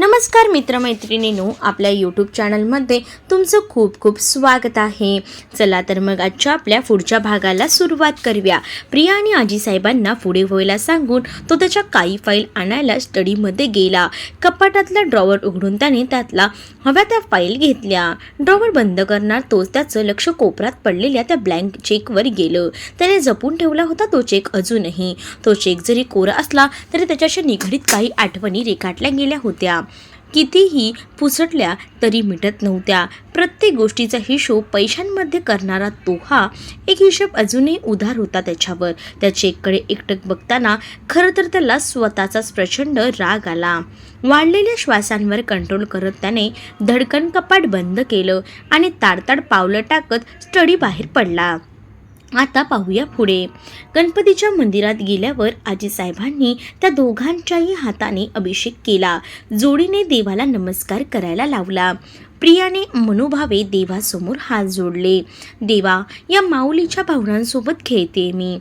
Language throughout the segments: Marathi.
नमस्कार मित्रमैत्रिणींनो आपल्या यूट्यूब चॅनलमध्ये तुमचं खूप खूप स्वागत आहे. चला तर मग आजच्या आपल्या पुढच्या भागाला सुरुवात करूया. प्रिया आणि आजीसाहेबांना पुढे व्हायला सांगून तो त्याच्या काही फाईल आणायला स्टडीमध्ये गेला. कपाटातला ड्रॉवर उघडून त्याने त्यातला हव्या त्या फाईल घेतल्या. ड्रॉवर बंद करणार तोच त्याचं लक्ष कोपरात पडलेल्या त्या ब्लँक चेकवर गेलं. त्याने जपून ठेवला होता तो चेक अजूनही. तो चेक जरी कोरा असला तरी त्याच्याशी निगडीत काही आठवणी रेखाटल्या गेल्या होत्या. कितीही पुसटल्या तरी मिटत नव्हत्या. प्रत्येक गोष्टीचा हिशोब पैशांमध्ये करणारा तो हा एक हिशोब अजूनही उधार होता त्याच्यावर. त्या चेककडे एकटक बघताना खरं तर त्याला स्वतःचाच प्रचंड राग आला. वाढलेल्या श्वासांवर कंट्रोल करत त्याने धडकन कपाट बंद केलं आणि ताडताड पावलं टाकत स्टडी बाहेर पडला. आता पाहूया पुढे. गणपतीच्या मंदिरात गेल्यावर आजीसाहेबांनी त्या दोघांच्याही हाताने अभिषेक केला. जोडीने देवाला नमस्कार करायला लावला. प्रियाने मनोभावे देवासमोर हात जोडले. देवा या माऊलीच्या भावनांसोबत खेळते मी.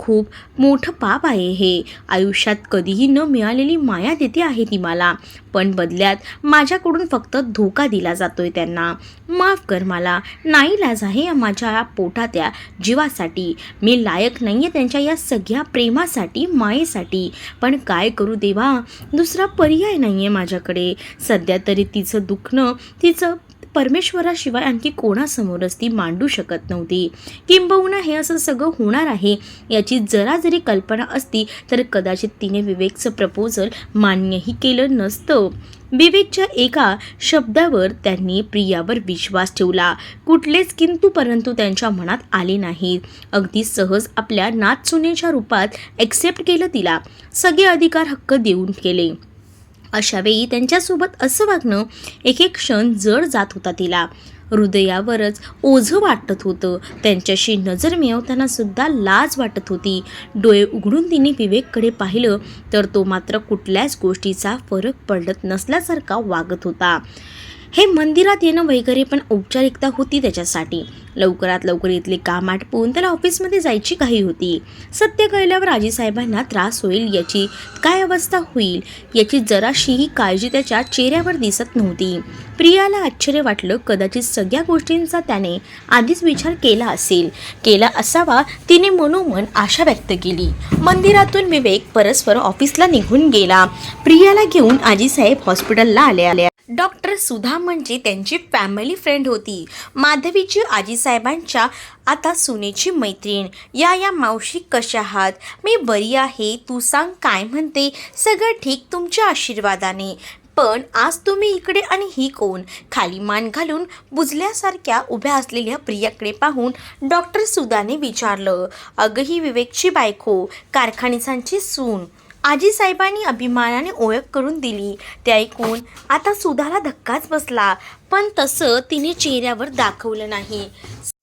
खूप मोठं पाप आहे हे. आयुष्यात कधीही न मिळालेली माया देते आहे ती मला. पण बदल्यात माझ्याकडून फक्त धोका दिला जातोय त्यांना. माफ कर मला. नाही लाज आहे या माझ्या पोटात्या जीवासाठी. मी लायक नाही आहे त्यांच्या या सगळ्या प्रेमासाठी मायेसाठी. पण काय करू देवा? दुसरा पर्याय नाही आहे माझ्याकडे. सध्या तरी तिचं दुखणं तिचं परमेश्वराशिवाय आणखी कोणासमोरच ती मांडू शकत नव्हती. किंबहुना हे असं सगळं होणार आहे याची जरा जरी कल्पना असती तर कदाचित तिने विवेकचं प्रपोजल मान्यही केलं नसतं. विवेकच्या एका शब्दावर त्यांनी प्रियावर विश्वास ठेवला. कुठलेच किंतु परंतु त्यांच्या मनात आले नाहीत अगदी सहज आपल्या नाचसुनेच्या रूपात ॲक्सेप्ट केलं तिला. सगळे अधिकार हक्क देऊन केले. अशावेळी त्यांच्यासोबत असं वागणं एक एक क्षण जड जात होता तिला. हृदयावरच ओझं वाटत होतं. त्यांच्याशी नजर मिळवताना सुद्धा लाज वाटत होती. डोळे उघडून तिने विवेककडे पाहिलं तर तो मात्र कुठल्याच गोष्टीचा फरक पडत नसल्यासारखा वागत होता. हे मंदिरात येणं वगैरे पण औपचारिकता होती त्याच्यासाठी. लवकरात लवकर इथले काम आटपून त्याला ऑफिसमध्ये जायची घाई होती. सत्य कळल्यावर आजीसाहेबांना त्रास होईल याची काय अवस्था होईल याची जराशीही काळजी त्याच्या चेहऱ्यावर दिसत नव्हती. प्रियाला आश्चर्य वाटलं कदाचित सगळ्या गोष्टींचा त्याने आधीच विचार केला असेल. केला असावा तिने मनोमन आशा व्यक्त केली. मंदिरातून विवेक परस्पर ऑफिसला निघून गेला. प्रियाला घेऊन आजीसाहेब हॉस्पिटलला आले आले डॉक्टर सुधा म्हणजे त्यांची फॅमिली फ्रेंड होती. माधवीची आजीसाहेबांच्या आता सुनेची मैत्रीण. या या मावशी कशा आहात? मी बरी आहे. तू सांग काय म्हणते? सगळं ठीक तुमच्या आशीर्वादाने. पण आज तुम्ही इकडे आणि ही कोण? खाली मान घालून बुजल्यासारख्या उभ्या असलेल्या प्रियाकडे पाहून डॉक्टर सुधाने विचारलं अगं ही विवेकची बायको कारखानिसांची सून. आजी साहेबांनी अभिमानाने ओळख करून दिली. ते ऐकून आता सुधाला धक्काच बसला. पण तसं तिने चेहऱ्यावर दाखवलं नाही.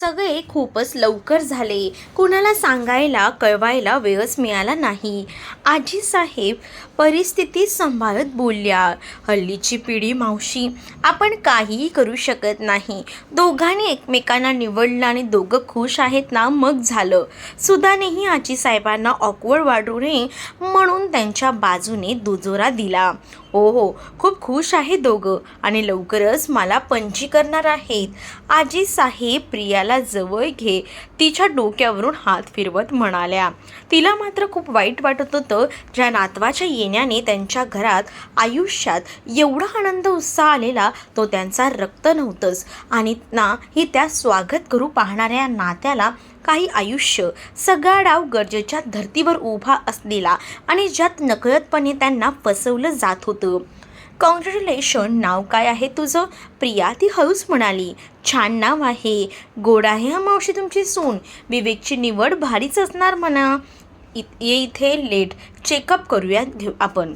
सगळे खूपच लवकर झाले. कुणाला सांगायला कळवायला वेळच मिळाला नाही. आजी साहेब परिस्थिती सांभाळत बोलल्या. हल्लीची पिढी मावशी आपण काहीही करू शकत नाही. दोघांनी एकमेकांना निवडलं आणि दोघं खुश आहेत ना मग झालं. सुधानेही आजी साहेबांना ऑकवर्ड वाढू नये म्हणून त्यांच्या बाजूने दुजोरा दिला. हो हो. खूप खुश आहे दोघं आणि लवकरच मला पंची करणार आहेत. आजी साहेब प्रियाला जवळ घे तिच्या डोक्यावरून हात फिरवत म्हणाल्या. तिला मात्र खूप वाईट वाटत होतं ज्या नातवाच्या येण्याने त्यांच्या घरात आयुष्यात एवढा आनंद उत्साह आलेला तो त्यांचा रक्त नव्हतंच. आणि ना ही त्या स्वागत करू पाहणाऱ्या नात्याला काही आयुष्य सगळा डाव गरजेच्या धर्तीवर उभा असलेला आणि ज्यात नकळतपणे त्यांना फसवलं जात होतं. कॉन्ग्रॅच्युलेशन नाव काय आहे तुझं? प्रिया ती हळूच म्हणाली. छान नाव आहे. गोड आहे हा मावशी तुमची सून. विवेकची निवड भारीच असणार म्हणा. इ ये इथे लेट चेकअप करूया घेऊ आपण.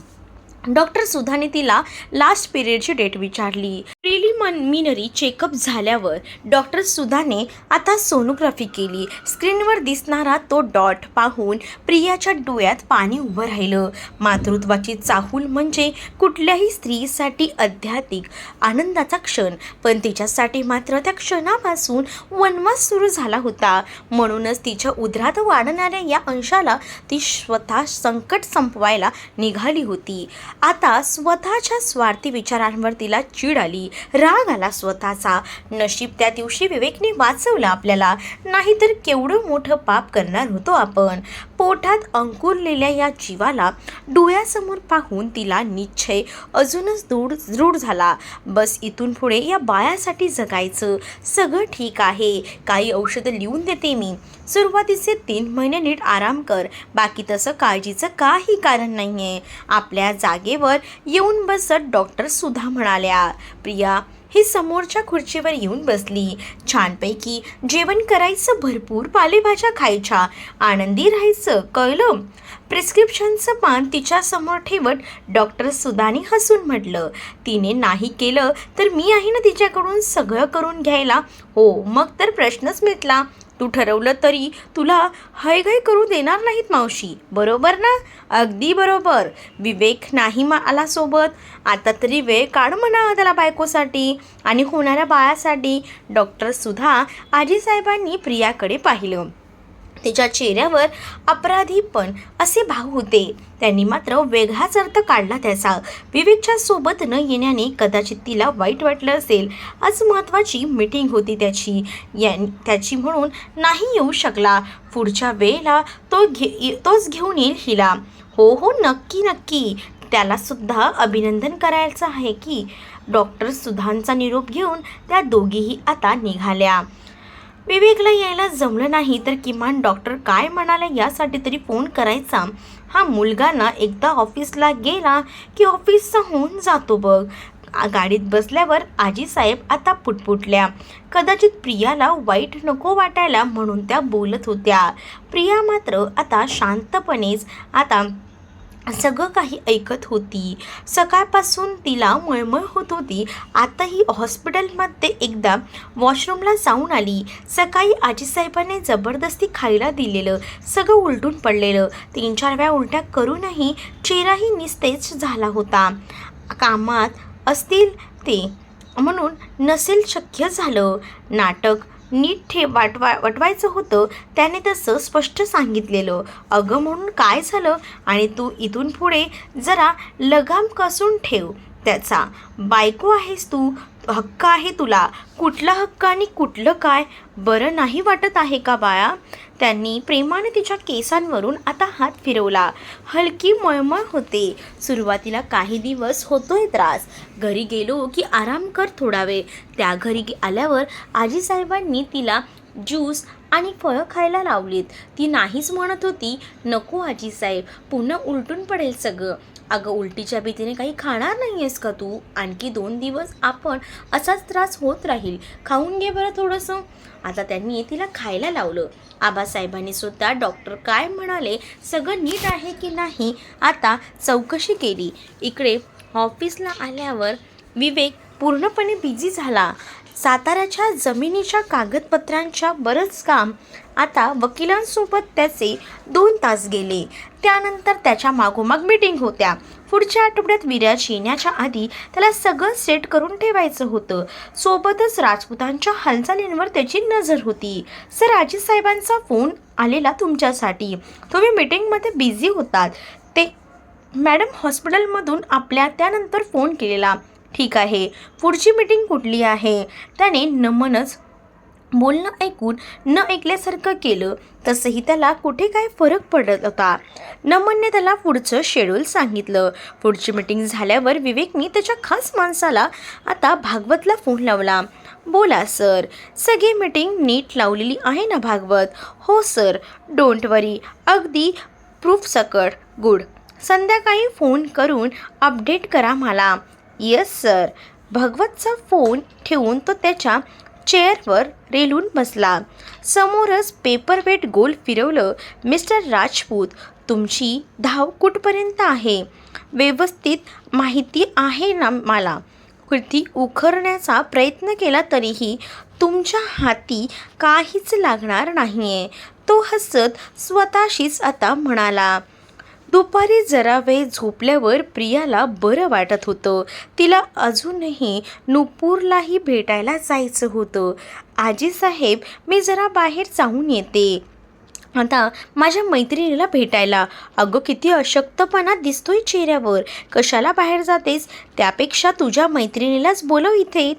डॉक्टर सुधाने तिला लास्ट पिरियडची डेट विचारली. प्रिलिमिनरी चेकअप झाल्यावर डॉक्टर सुधाने आता सोनोग्राफी केली. स्क्रीनवर दिसणारा तो डॉट पाहून प्रियाच्या डोळ्यात पाणी उभं राहिलं. मातृत्वाची चाहूल म्हणजे कुठल्याही स्त्रीसाठी अध्यात्मिक आनंदाचा क्षण पण तिच्यासाठी मात्र त्या क्षणापासून वनवास सुरू झाला होता. म्हणूनच तिच्या उदरात वाढणाऱ्या या अंशाला ती स्वतः संकट संपवायला निघाली होती. आता स्वतःच्या स्वार्थी विचारांवर तिला चीड आली. राग आला स्वतःचा. नशीब त्या दिवशी विवेकने वाचवलं आपल्याला. नाहीतर केवढं मोठं पाप करणार होतो आपण. पोटात अंकुरलेल्या या जीवाला डोळ्यासमोर पाहून तिला निश्चय अजूनच दृढ दृढ झाला. बस इथून पुढे या बाळासाठी जगायचं. सगळं ठीक आहे. काही औषधं लिहून देते मी. सुरुवातीचे तीन महिने नीट आराम कर. बाकी तसं काळजीचं काही कारण नाही आहे आपल्या जागेवर येऊन बसत डॉक्टर सुद्धा म्हणाल्या प्रिया ही समोरच्या खुर्चीवर येऊन बसली. छानपैकी जेवण करायचं भरपूर पालेभाज्या खायच्या. आनंदी राहायचं कळलं? प्रिस्क्रिप्शनचं पान तिच्यासमोर ठेवत डॉक्टर सुधाने हसून म्हटलं तिने नाही केलं तर मी आहे ना तिच्याकडून सगळं करून घ्यायला? हो मग तर प्रश्नच मिटला. तू ठरवलं तरी तुला हैगय करू देणार नाहीत मावशी. बरोबर ना? अगदी बरोबर. विवेक नाही मा आला सोबत. आता तरी वेळ काढ म्हणा त्याला बायकोसाठी आणि होणाऱ्या बाळासाठी. डॉक्टरसुद्धा आजीसाहेबांनी प्रियाकडे पाहिलं. तिच्या चेहऱ्यावर अपराधीपण असे भाव होते. त्यांनी मात्र वेगळाच अर्थ काढला त्याचा. विवेकच्या सोबत न येण्याने कदाचित तिला वाईट वाटलं असेल. आज महत्त्वाची मीटिंग होती त्याची. या त्याची म्हणून नाही येऊ शकला. पुढच्या वेळेला तो घे तोच घेऊन येईल हिला. हो हो नक्की नक्की. त्यालासुद्धा अभिनंदन करायचं आहे की डॉक्टर सुधांचा निरोप घेऊन त्या दोघीही आता निघाल्या. विवेकला यायला जमलं नाही तर किमान डॉक्टर काय म्हणाले यासाठी तरी फोन करायचा. हा मुलगा ना एकदा ऑफिसला गेला की ऑफिसचा होऊन जातो बघ. गाडीत बसल्यावर आजीसाहेब आता पुटपुटल्या. कदाचित प्रियाला वाईट नको वाटायला म्हणून त्या बोलत होत्या. प्रिया मात्र आता शांतपणेच. आता सगळं काही ऐकत होती. सकाळपासून तिला मळमळ होत होती. आताही हॉस्पिटलमध्ये एकदा वॉशरूमला जाऊन आली. सकाळी आजीसाहेबाने जबरदस्ती खायला दिलेलं. सगळं उलटून पडलेलं. तीन चार वेळा उलट्या करूनही चेहराही निस्तेज झाला होता. कामात असतील ते. म्हणून नसेल शक्य झालं. नाटक नीट ठे वाटवा वाटवायचं होतं त्याने तसं स्पष्ट सांगितलेलं. अगं म्हणून काय झालं? आणि तू इथून पुढे जरा लगाम कसून ठेव त्याचा. बायको आहेस तू हक्क आहे तुला. कुठला हक्क आणि कुठलं काय? बरं नाही वाटत आहे का बाळा? त्यांनी प्रेमाने तिच्या केसांवरून आता हात फिरवला. हलकी मळमळ होते. सुरुवातीला काही दिवस होतोय त्रास. घरी गेलो की आराम कर थोडा वेळ. त्या घरी गे- आल्यावर आजीसाहेबांनी तिला ज्यूस आणि फळं खायला लावलीत. ती नाहीच म्हणत होती नको आजीसाहेब पुन्हा उलटून पडेल सगळं. अगं उलटीच्या भीतीने काही खाणार नाही आहेस का तू? आणखी दोन दिवस आपण असाच त्रास होत राहील. खाऊन घे बरं थोडंसं. आता त्यांनी तिला खायला लावलं. आबासाहेबांनी सुद्धा डॉक्टर काय म्हणाले सगळं नीट आहे की नाही आता चौकशी केली. इकडे ऑफिसला आल्यावर विवेक पूर्णपणे बिझी झाला. साताऱ्याच्या जमिनीच्या कागदपत्रांच्या बरंच काम आता वकिलांसोबत त्याचे दोन तास गेले. त्यानंतर त्याच्या मागोमाग मीटिंग होत्या. पुढच्या आठवड्यात विराज येण्याच्या आधी त्याला सगळं सेट करून ठेवायचं होतं. सोबतच राजपुतांच्या हालचालींवर त्याची नजर होती. सर आजीसाहेबांचा फोन आलेला तुमच्यासाठी. तुम्ही मीटिंगमध्ये बिझी होतात. ते मॅडम हॉस्पिटलमधून आपल्या त्यानंतर फोन केलेला. ठीक आहे. पुढची मीटिंग कुठली आहे? त्याने नमनच बोलणं ऐकून न ऐकल्यासारखं केलं. तसंही त्याला कुठे काय फरक पडत होता? नमनने त्याला पुढचं शेड्यूल सांगितलं. पुढची मीटिंग झाल्यावर विवेकने त्याच्या खास माणसाला आता भागवतला फोन लावला. बोला सर सगळी मीटिंग नीट लावलेली आहे ना भागवत? हो सर डोंट वरी अगदी प्रूफ सकट. गुड संध्याकाळी फोन करून अपडेट करा मला. Yes sir. भगवतचा फोन ठेवून तो त्याच्या चेअरवर रेलून बसला. समोरच पेपरवेट गोल फिरवलं मिस्टर राजपूत तुमची धाव कुठपर्यंत आहे? व्यवस्थित माहिती आहे ना मला. कृती उखरण्याचा प्रयत्न केला तरीही तुमच्या हाती काहीच लागणार नाही आहे तो हसत स्वतःशीच आता म्हणाला दुपारी जरा वेळ झोपल्यावर प्रियाला बरं वाटत होतं. तिला अजूनही नुपूरलाही भेटायला जायचं होतं. आजीसाहेब मी जरा बाहेर जाऊन येते. आता माझ्या मैत्रिणीला भेटायला. अगं किती अशक्तपणा दिसतोय चेहऱ्यावर. कशाला बाहेर जातेस? त्यापेक्षा तुझ्या मैत्रिणीलाच बोलव इथे.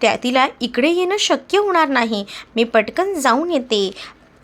त्या तिला इकडे येणं शक्य होणार नाही. मी पटकन जाऊन येते.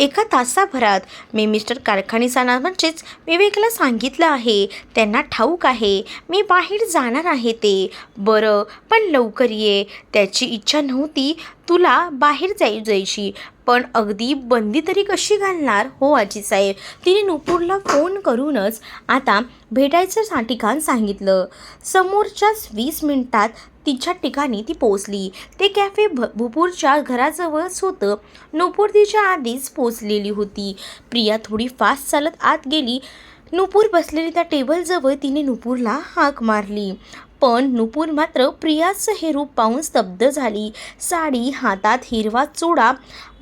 एका तासाभरात मी मिस्टर कारखानीसाना म्हणजेच विवेकला सांगितलं आहे. त्यांना ठाऊक आहे मी बाहेर जाणार आहे ते. बरं पण लवकर ये. त्याची इच्छा नव्हती तुला बाहेर जाई जायची. पण अगदी बंदी तरी कशी घालणार? हो आजीसाहेब तिने नुपूरला फोन करूनच आता भेटायचं ठिकाण सांगितलं. समोरच्याच वीस मिनिटात तिच्या ठिकाणी ती पोचली ते कॅफे भ भुपूरच्या घराजवळच होतं नुपूर तिच्या आधीच पोचलेली होती. प्रिया थोडी फास्ट चालत आत गेली. नुपूर बसलेली त्या टेबलजवळ तिने नुपूरला हाक मारली. पण नुपूर मात्र प्रियाचं हे रूप पाहून स्तब्ध झाली. साडी हातात हिरवा चुडा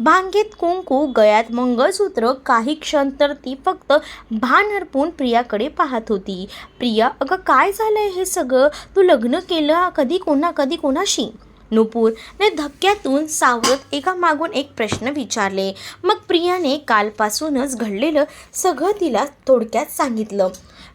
भांगेत कुंकू गळ्यात मंगळसूत्र काही क्षण तर ती फक्त भान हरपून प्रियाकडे पाहत होती. प्रिया अगं काय झालंय हे सगळं? तू लग्न केलं कधी कोणा कधी कोणाशी? नुपूर ने धक्क्यातून सावरत एका मागून एक प्रश्न विचारले. मग प्रियाने कालपासूनच घडलेलं सगळं तिला थोडक्यात सांगितलं.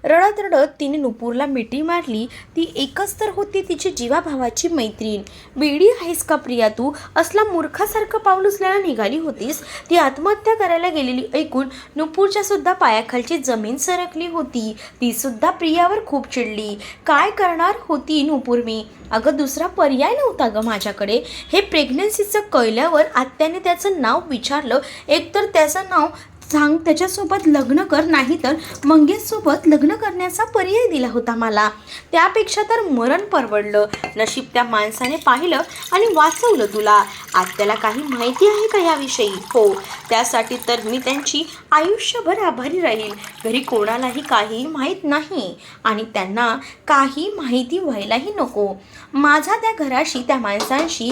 रडत रडत तिने नुपूरला मिठी मारली. ती एकच तर होती तिची जीवाभावाची मैत्रीण. वेडी आहेस का प्रिया तू? असला मूर्खासारखं पाऊल उचलायला निघाली होतीस. ती आत्महत्या करायला गेलेली ऐकून नुपूरच्या सुद्धा पायाखालची जमीन सरकली होती. ती सुद्धा प्रियावर खूप चिडली. काय करणार होती नुपूर मी? अगं दुसरा पर्याय नव्हता ग माझ्याकडे. हे प्रेग्नन्सीचं कळल्यावर आत्याने त्याचं नाव विचारलं. एकतर त्याचं नाव सांग त्याच्यासोबत लग्न कर नाही तर मंगेशसोबत लग्न करण्याचा पर्याय दिला होता मला. त्यापेक्षा तर मरण परवडलं. नशीब त्या माणसाने पाहिलं आणि वाचवलं तुला. आत्याला काही माहिती आहे का याविषयी? हो त्यासाठी तर मी त्यांची आयुष्यभर आभारी राहील. घरी कोणालाही काही माहीत नाही आणि त्यांना काही माहिती व्हायलाही नको. माझा त्या घराशी त्या माणसांशी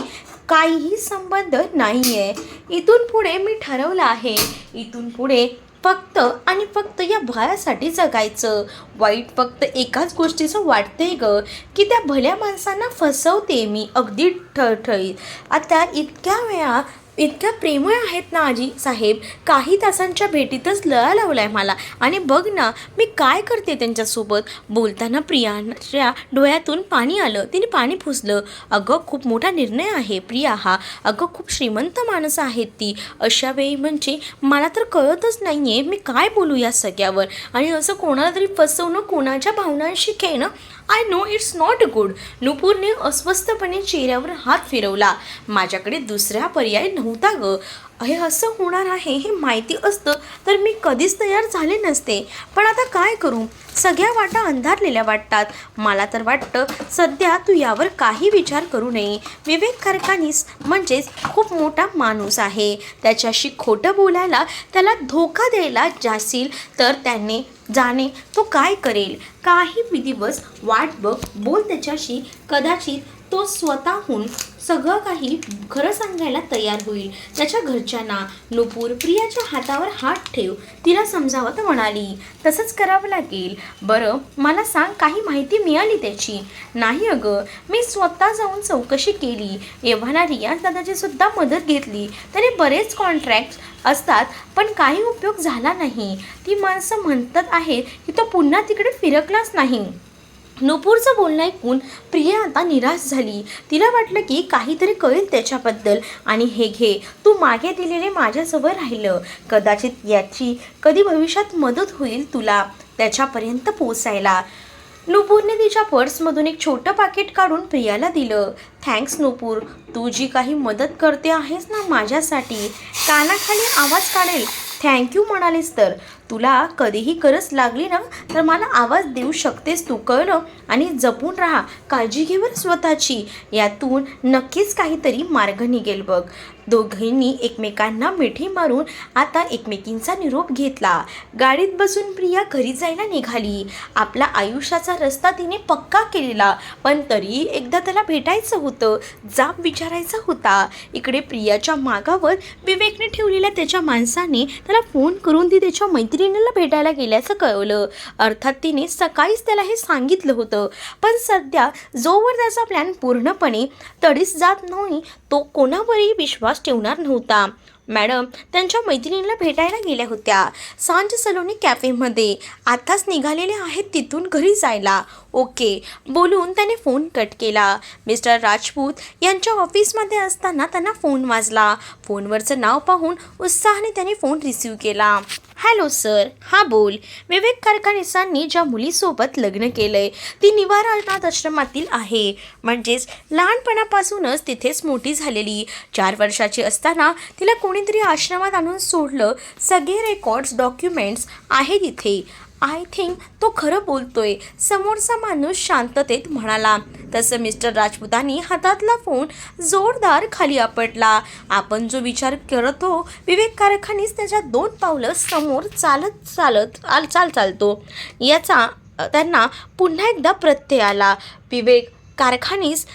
काहीही संबंध नाही आहे इथून पुढे मी ठरवलं आहे. इथून पुढे फक्त आणि फक्त या भयासाठी जगायचं. वाईट फक्त एकाच गोष्टीचं वाटते ग की त्या भल्या माणसांना फसवते मी. अगदी ठळठळीत आता इतक्या वेळा इतक्या प्रेमळ आहेत ना आजी? साहेब काही तासांच्या भेटीतच लळा लावलाय मला. आणि बघ ना मी काय करते त्यांच्यासोबत? बोलताना प्रियाच्या डोळ्यातून पाणी आलं. तिने पाणी पुसलं. अगं खूप मोठा निर्णय आहे प्रिया हा. अगं खूप श्रीमंत माणसं आहेत ती. अशा वेळी म्हणजे मला तर कळतच नाही आहे मी काय बोलू या सगळ्यावर. आणि असं कोणाला तरी फसवणं कोणाच्या भावनांशी खेळणं I know it's not good नुपूरने अस्वस्थपणे चेहऱ्यावर हात फिरवला. माझ्याकडे दुसरा पर्याय नव्हता ग. हे असं होणार आहे हे माहिती असतं तर मी कधीच तयार झाले नसते. पण आता काय करू? सगळ्या वाटा अंधारलेल्या वाटतात. मला तर वाटतं सध्या तू यावर काही विचार करू नये. विवेक कारखानीस म्हणजेच खूप मोठा माणूस आहे. त्याच्याशी खोटं बोलायला त्याला धोका द्यायला जाशील तर त्याने जाणे तो काय करेल? काही दिवस वाट बघ. बोल त्याच्याशी. कदाचित तो स्वतःहून सगळं काही खरं सांगायला तयार होईल. त्याच्या घरच्यांना नुपूर प्रियाच्या हातावर हात ठेव. तिला समजावत म्हणाली तसंच करावं लागेल. बरं मला सांग काही माहिती मिळाली त्याची? नाही अगं मी स्वतः जाऊन चौकशी केली. एव्हाना रियाज दादाची सुद्धा मदत घेतली. त्याने बरेच कॉन्ट्रॅक्ट असतात पण काही उपयोग झाला नाही. ती माणसं म्हणतात आहेत की तो पुन्हा तिकडे फिरकलाच नाही. नुपूरचं बोलणं ऐकून प्रिया आता निराश झाली. तिला वाटलं की काहीतरी कळेल त्याच्याबद्दल. आणि हे घे तू मागे दिलेले माझ्याजवळ राहिलं. कदाचित याची कधी भविष्यात मदत होईल तुला त्याच्यापर्यंत पोचायला नुपूरने तिच्या पर्समधून एक छोटं पाकिट काढून प्रियाला दिलं. थँक्स नुपूर तू जी काही मदत करते आहेस ना माझ्यासाठी. कानाखाली आवाज काढेल. थँक्यू म्हणालीस तर. तुला कधीही गरज लागली ना तर मला आवाज देऊ शकतेस तू कळलं? आणि जपून राहा काळजी घे बरं स्वतःची. यातून नक्कीच काहीतरी मार्ग निघेल बघ. दोघींनी एकमेकांना मिठी मारून आता एकमेकींचा निरोप घेतला. गाडीत बसून प्रिया घरी जायला निघाली. आपला आयुष्याचा रस्ता तिने पक्का केलेला पण तरी एकदा त्याला भेटायचं होतं जाब विचारायचा होता. इकडे प्रियाच्या मागावर विवेकने ठेवलेल्या त्याच्या माणसाने त्याला फोन करून ती त्याच्या मैत्रिणीला भेटायला गेल्याचं कळवलं. अर्थात तिने सकाळीच त्याला हे सांगितलं होतं. पण सध्या जोवर त्याचा प्लॅन पूर्णपणे तडीस जात नाही. तो कोणावरही विश्वास ठेवणार नव्हता. मॅडम त्यांच्या मैत्रिणीला भेटायला गेल्या होत्या. सांज सलोनी कॅफेमध्ये. आताच निघालेले आहेत तिथून घरी जायला. ओके बोलून त्याने फोन कट केला. मिस्टर राजपूत यांच्या ऑफिसमध्ये असताना त्यांना फोन वाजला. फोनवरचं नाव पाहून उत्साहाने त्याने फोन रिसीव केला. Hello sir. हा बोल. विवेक कारखानेसांनी ज्या मुलीसोबत लग्न केलंय ती निवारा अनाथ आश्रमातील आहे. म्हणजेच लहानपणापासूनच तिथेच मोठी झालेली. चार वर्षाची असताना तिला कोणीतरी आश्रमात आणून सोडलं सगळे रेकॉर्ड्स डॉक्युमेंट्स आहे तिथे आय थिंक तो खरं बोलतोय. समोरचा माणूस शांततेत म्हणाला. तसं मिस्टर राजपूतांनी हातातला फोन जोरदार खाली आपटला. आपण जो विचार करतो विवेक कारखानीच त्याच्या दोन पावलं समोर चालत चालत आल चाल चालतो. याचा त्यांना पुन्हा एकदा प्रत्यय आला. विवेक कारखानीस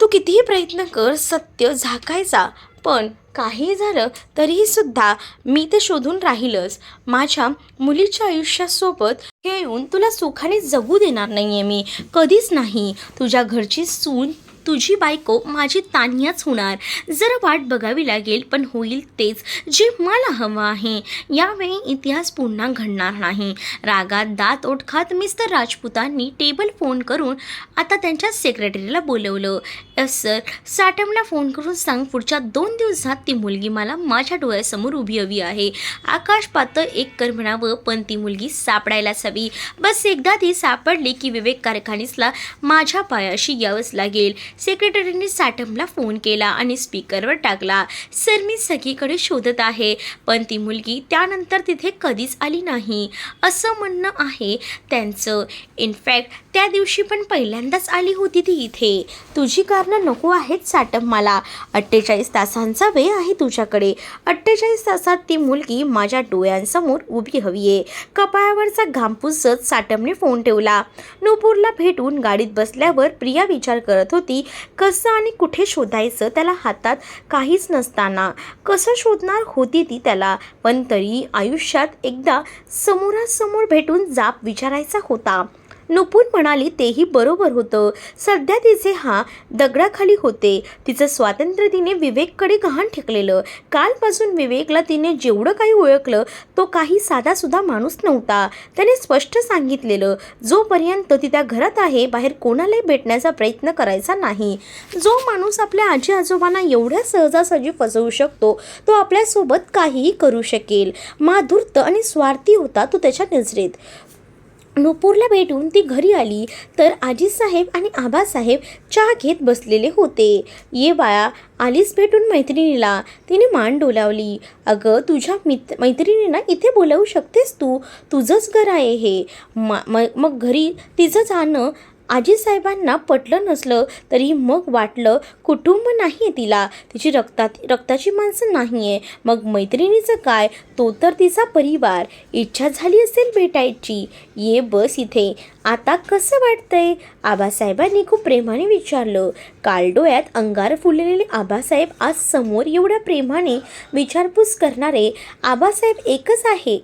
तू कितीही प्रयत्न कर सत्य झाकायचा. पण काही झालं तरीही सुद्धा मी ते शोधून राहीलच. माझ्या मुलीच्या आयुष्यासोबत खेळून तुला सुखाने जगू देणार नाही आहे मी. कधीच नाही. तुझ्या घरची सून तुझी बायको माझी तान्याच होणार. जरा वाट बघावी लागेल पण होईल तेच जे मला हवं आहे. यावेळी इतिहास पुन्हा घडणार नाही. रागात दात ओटखात मिस्टर राजपूतांनी टेबल फोन करून आता त्यांच्या सेक्रेटरीला बोलवलं. S sir. साटमला फोन करून सांग पुढच्या दोन दिवसात ती मुलगी मला माझ्या डोळ्यासमोर उभी हवी आहे. आकाश पातळ एक कर म्हणावं पण ती मुलगी सापडायलाच हवी. बस एकदा ती सापडली की विवेक कारखानीसला माझ्या पायाशी यावंच लागेल. सेक्रेटरीने साटमला फोन केला आणि स्पीकरवर टाकला. सर मी सगळीकडे शोधत आहे पण ती मुलगी त्यानंतर तिथे कधीच आली नाही. असं म्हणणं आहे त्यांचं. इनफॅक्ट त्या दिवशी पण पहिल्यांदाच आली होती ती इथे. तुझी कारणं नको आहेत साटम मला. अठ्ठेचाळीस तासांचा वेळ आहे तुझ्याकडे. अठ्ठेचाळीस तासात ती मुलगी माझ्या डोळ्यांसमोर उभी हवी आहे कपाळावरचा घाम पुसत साटमने फोन ठेवला. नूपूरला भेटून गाडीत बसल्यावर प्रिया विचार करत होती कसं आणि कुठे शोधायचं त्याला हातात काहीच नसताना. कसं शोधणार होती ती त्याला? पण तरी आयुष्यात एकदा समोरासमोर भेटून जाप विचारायचा होता. नुपून म्हणाली तेही बरोबर होतं. सध्या तिचे हा दगडाखाली होते. तिचं स्वातंत्र्य तिने विवेककडे गहाण ठेकलेलं. कालपासून विवेकला तिने जेवढं काही ओळखलं तो काही साधासुद्धा माणूस नव्हता. त्याने स्पष्ट सांगितलेलं जोपर्यंत ती त्या घरात आहे बाहेर कोणालाही भेटण्याचा प्रयत्न करायचा नाही. जो माणूस आपल्या आजी आजोबांना एवढ्या सहजासहजी फसवू शकतो तो आपल्यासोबत काहीही करू शकेल. माधुर्त आणि स्वार्थी होता तो त्याच्या नजरेत. नुपूरला भेटून ती घरी आली. तर आजीसाहेब आणि आबासाहेब चहा घेत बसलेले होते. ये बाळा आलीस भेटून मैत्रिणीला. तिने मान डोलावली. अगं तुझ्या मित मैत्रिणींना इथे बोलावू शकतेस तू? तुझंच घर आहे हे. मा म- मग घरी तिचं जाणं आजीसाहेबांना पटलं नसलं तरी मग वाटलं कुटुंब नाही आहे तिला. तिची रक्तात रक्ताची माणसं नाही आहे मग मैत्रिणीचं काय? तो तर तिचा परिवार. इच्छा झाली असेल भेटायची. ये बस इथे. आता कसं वाटतंय? आबासाहेबांनी खूप प्रेमाने विचारलं. कालडोळ्यात अंगार फुललेले आबासाहेब आज समोर एवढ्या प्रेमाने विचारपूस करणारे आबासाहेब एकच आहे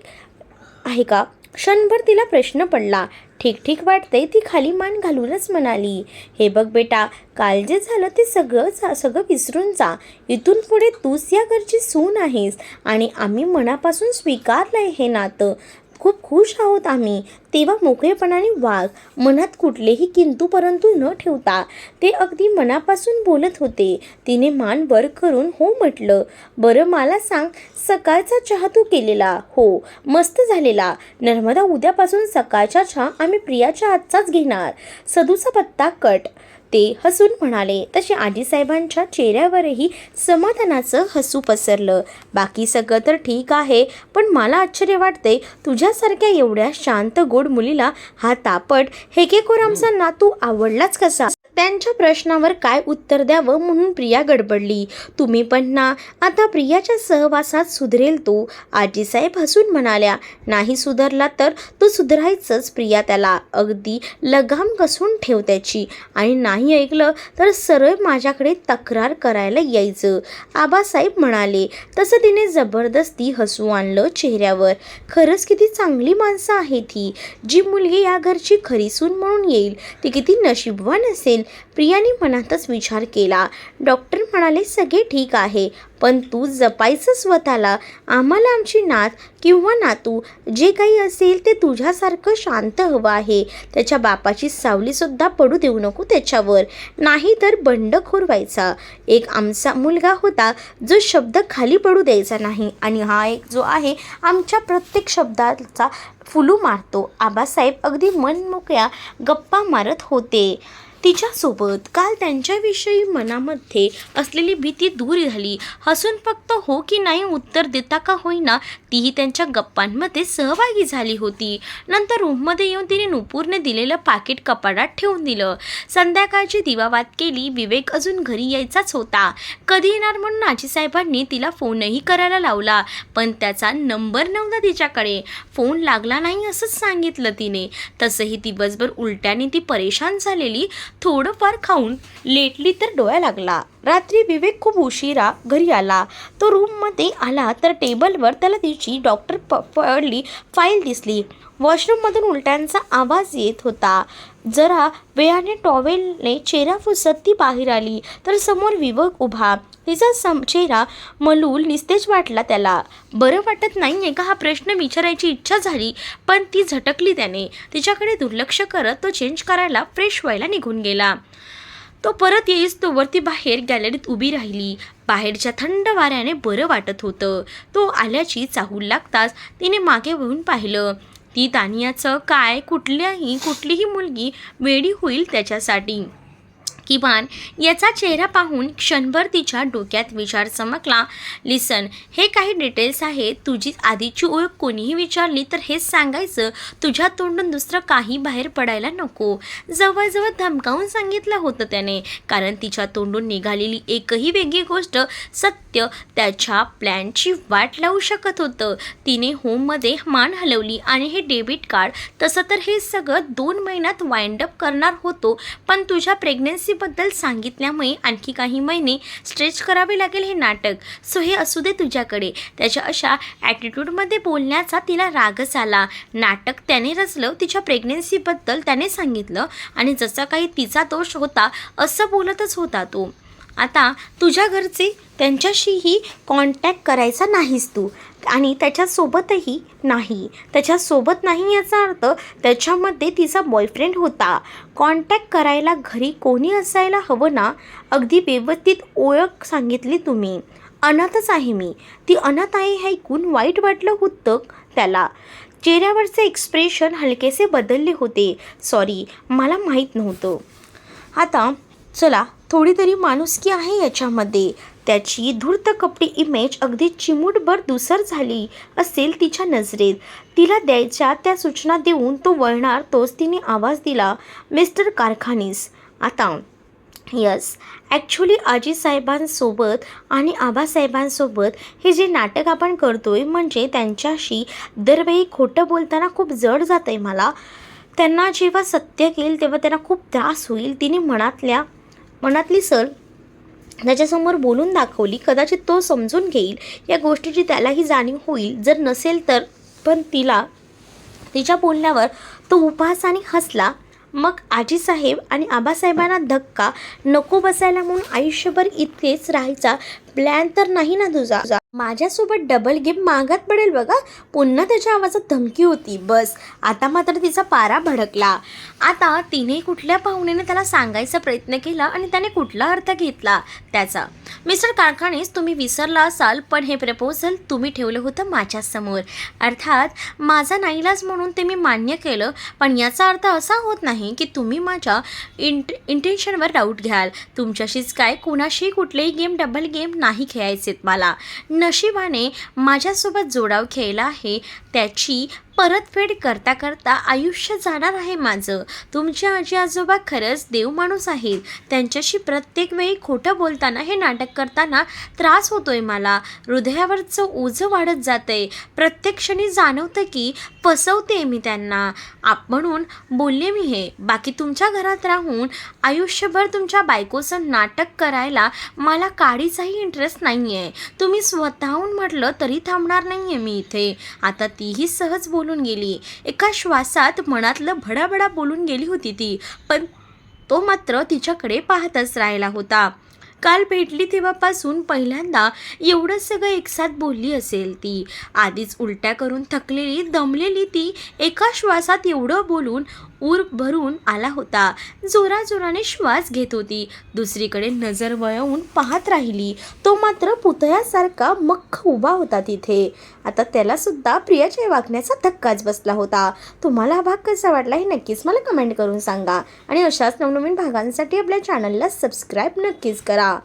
आहे का? क्षणभर तिला प्रश्न पडला. ठीक ठीक वाटते ती खाली मान घालूनच म्हणाली. हे बघ बेटा काल जे झालं ते सगळं सगळं विसरून जा. इथून पुढे तूच या घरची सून आहेस आणि आम्ही मनापासून स्वीकारलंय हे नातं. खूप खुश आहोत आम्ही. तेव्हा मोकळेपणाने वाघ मनात कुठलेही किंतू परंतु न ठेवता ते अगदी मनापासून बोलत होते. तिने मान वर करून हो म्हटलं बरं मला सांग सकाळचा चहा तू केलेला? हो मस्त झालेला. नर्मदा उद्यापासून सकाळचा चहा आम्ही प्रियाच्या आजचाच घेणार. सदूचा पत्ता कट. ते हसून म्हणाले तसे आजीसाहेबांच्या चेहऱ्यावरही समाधानाचं हसू पसरलं. बाकी सगळं तर ठीक आहे पण मला आश्चर्य वाटते तुझ्यासारख्या एवढ्या शांत गोड मुलीला हा तापट हेकेकोरामचा नातू आवडलाच कसा? त्यांच्या प्रश्नावर काय उत्तर द्यावं म्हणून प्रिया गडबडली. तुम्ही पण ना आता प्रियाच्या सहवासात सुधरेल तो आजीसाहेब हसून म्हणाल्या नाही सुधारला तर तो सुधारायचंच प्रिया त्याला. अगदी लगाम कसून ठेव त्याची. आणि नाही ऐकलं तर सरळ माझ्याकडे तक्रार करायला यायचं. आबासाहेब म्हणाले तसं तिने जबरदस्ती हसू आणलं चेहऱ्यावर. खरंच किती चांगली माणसं आहेत ही जी मुलगी या घरची खरी सून म्हणून येईल ती किती नशीबवान असेल. असेल प्रियाने मनातच विचार केला. डॉक्टर म्हणाले सगळे ठीक आहे पण तू जपायचं स्वतःला. आम्हाला आमची नात किंवा नातू जे काही असेल ते तुझ्यासारखं शांत हवं आहे. त्याच्या बापाची सावलीसुद्धा पडू देऊ नको त्याच्यावर. नाही तर बंडखोर व्हायचा. एक आमचा मुलगा होता जो शब्द खाली पडू द्यायचा नाही. आणि हा एक जो आहे आमच्या प्रत्येक शब्दाचा फुलू मारतो. आबासाहेब अगदी मनमोकळ्या गप्पा मारत होते. तिच्यासोबत काल त्यांच्याविषयी मनामध्ये असलेली भीती दूर झाली. हसून फक्त हो की नाही उत्तर देता का होईना तीही त्यांच्या गप्पांमध्ये सहभागी झाली होती. नंतर रूममध्ये येऊन तिने नुपूरने दिलेलं पाकिट कपाडात ठेवून दिलं. संध्याकाळची दिवावात केली विवेक अजून घरी यायचाच होता. कधी येणार म्हणून आजीसाहेबांनी तिला फोनही करायला लावला पण त्याचा नंबर नव्हता तिच्याकडे. फोन लागला नाही असंच सांगितलं तिने. तसंही दिवसभर उलट्याने ती परेशान झालेली थोडंफार खाऊन लेटली तर डोळा लागला. रात्री विवेक खूप उशिरा घरी आला. तो रूममध्ये आला तर टेबलवर त्याला तिची डॉक्टर प पडली फाईल दिसली. वॉशरूममधून उलट्यांचा आवाज येत होता. जरा वेळाने टॉवेलने चेहरा पुसत ती बाहेर आली. तर समोर विवक उभा. तिचा सम चेहरा मलूल निस्तेज वाटला त्याला. बरं वाटत नाही आहे का हा प्रश्न विचारायची इच्छा झाली पण ती झटकली त्याने. तिच्याकडे दुर्लक्ष करत तो चेंज करायला फ्रेश व्हायला निघून गेला. तो परत येईस तोवर ती बाहेर गॅलरीत उभी राहिली. बाहेरच्या थंड वाऱ्याने बरं वाटत होतं. तो आल्याची चाहूल लागताच तिने मागे वळून पाहिलं. ती तानियाचं काय? कुठल्याही कुठलीही मुलगी वेडी होईल त्याच्यासाठी. किमान याचा चेहरा पाहून क्षणभर तिच्या डोक्यात विचार चमकला. लिसन हे काही डिटेल्स आहेत तुझी आधीची ओळख कोणीही विचारली तर हेच सांगायचं. तुझ्या तोंडून दुसरं काही बाहेर पडायला नको. जवळजवळ धमकावून सांगितलं होतं त्याने कारण तिच्या तोंडून निघालेली एकही वेगळी गोष्ट सत्य त्याच्या प्लॅनची वाट लावू शकत होतं. तिने होममध्ये मान हलवली आणि हे डेबिट कार्ड तसं तर हे सगळं दोन महिन्यात वाइंड अप करणार होतो पण तुझ्या प्रेग्नन्सीबद्दल सांगितल्यामुळे आणखी काही महिने स्ट्रेच करावे लागेल हे नाटक. सो हे असू दे तुझ्याकडे. त्याच्या अशा ॲटिट्यूडमध्ये बोलण्याचा तिला रागच आला. नाटक त्याने रचलं तिच्या प्रेग्नन्सीबद्दल त्याने सांगितलं आणि जसा काही तिचा दोष होता असं बोलतच होता तो. आता तुझ्या घरचे त्यांच्याशीही कॉन्टॅक्ट करायचा नाहीस तू. आणि त्याच्यासोबतही नाही. त्याच्यासोबत नाही याचा अर्थ त्याच्यामध्ये तिचा बॉयफ्रेंड होता. कॉन्टॅक्ट करायला घरी कोणी असायला हवं ना? अगदी व्यवस्थित ओळख सांगितली तुम्ही. अनाथच आहे मी. ती अनाथ आहे हे ऐकून वाईट वाटलं होतं त्याला. चेहऱ्यावरचे एक्सप्रेशन हलकेसे बदलले होते. सॉरी मला माहीत नव्हतं. आता चला थोडी तरी माणुसकी आहे याच्यामध्ये. त्याची धूर्त कपडी इमेज अगदी चिमूटभर दुसर झाली असेल तिच्या नजरेत. तिला द्यायच्या त्या सूचना देऊन तो वळणार तोच तिने आवाज दिला मिस्टर कारखानीस आता यस ॲक्च्युली आजीसाहेबांसोबत आणि आबासाहेबांसोबत हे जे नाटक आपण करतो आहे म्हणजे त्यांच्याशी दरवेळी खोटं बोलताना खूप जड जातं आहे मला. त्यांना जेव्हा सत्य केल तेव्हा त्यांना खूप त्रास होईल. तिने मनातल्या मनातली सर त्याच्यासमोर बोलून दाखवली कदाचित तो समजून घेईल या गोष्टीची त्यालाही जाणीव होईल. जर नसेल तर पण तिला तिच्या बोलण्यावर तो उपहासाने हसला. मग आजीसाहेब आणि आबासाहेबांना धक्का नको बसायला म्हणून आयुष्यभर इतकेच राहायचा. प्लॅन तर नाही ना तुझा. माझ्यासोबत डबल गेम मागत पडेल बघा. पुन्हा त्याच्या आवाजात धमकी होती. बस. आता मात्र तिचा पारा भडकला. आता तिने कुठल्या पाहुण्याने त्याला सांगायचा प्रयत्न केला आणि त्याने कुठला अर्थ घेतला? त्याचा. मिस्टर कारखानेस तुम्ही विसरला असाल पण हे प्रपोजल तुम्ही ठेवलं होतं माझ्यासमोर अर्थात माझा नाईलाज म्हणून ते मी मान्य केलं पण याचा अर्थ असा होत नाही की तुम्ही माझ्या इंट इंटेन्शनवर डाऊट घ्याल. तुमच्याशीच काय कुणाशी कुठलेही गेम डबल गेम नाही खेळायचेत मला. नशिबाने माझ्यासोबत जोडाव खेळला आहे त्याची परतफेड करता करता आयुष्य जाणार आहे माझं. तुमचे आजी आजोबा खरंच देव माणूस आहेत. त्यांच्याशी प्रत्येक वेळी खोटं बोलताना हे नाटक करताना त्रास होतोय मला. हृदयावरचं ओझं वाढत जातंय. प्रत्येक क्षणी जाणवतं की फसवते मी त्यांना. आप म्हणून बोलले मी हे. बाकी तुमच्या घरात राहून आयुष्यभर तुमच्या बायकोचं नाटक करायला मला काडीचाही इंटरेस्ट नाही आहे तुम्ही स्वतःहून म्हटलं तरी थांबणार नाही आहे मी इथे. आता तीही सहज बोल बोलून गेली. एका श्वासात मनातलं भडाभडा बोलून गेली होती ती पण तो मात्र तिच्याकडे पाहतच राहिला होता. काल भेटली तेव्हापासून पहिल्यांदा एवढं सगळं एकसाथ बोलली असेल ती. आधीच उलट्या करून थकलेली दमलेली ती एका श्वासात एवढं बोलून ऊर भरून आला होता. जोराजोराने श्वास घेत होती. दुसरीकडे नजर वळवून पाहत राहिली. तो मात्र पुतळ्यासारखा मख्ख उभा होता तिथे. आता त्यालासुद्धा प्रियाच्या वागण्याचा धक्काच बसला होता. तुम्हाला हा भाग कसा वाटला हे नक्कीच मला कमेंट करून सांगा. आणि अशाच नवनवीन भागांसाठी आपल्या चॅनलला सबस्क्राईब नक्कीच करा.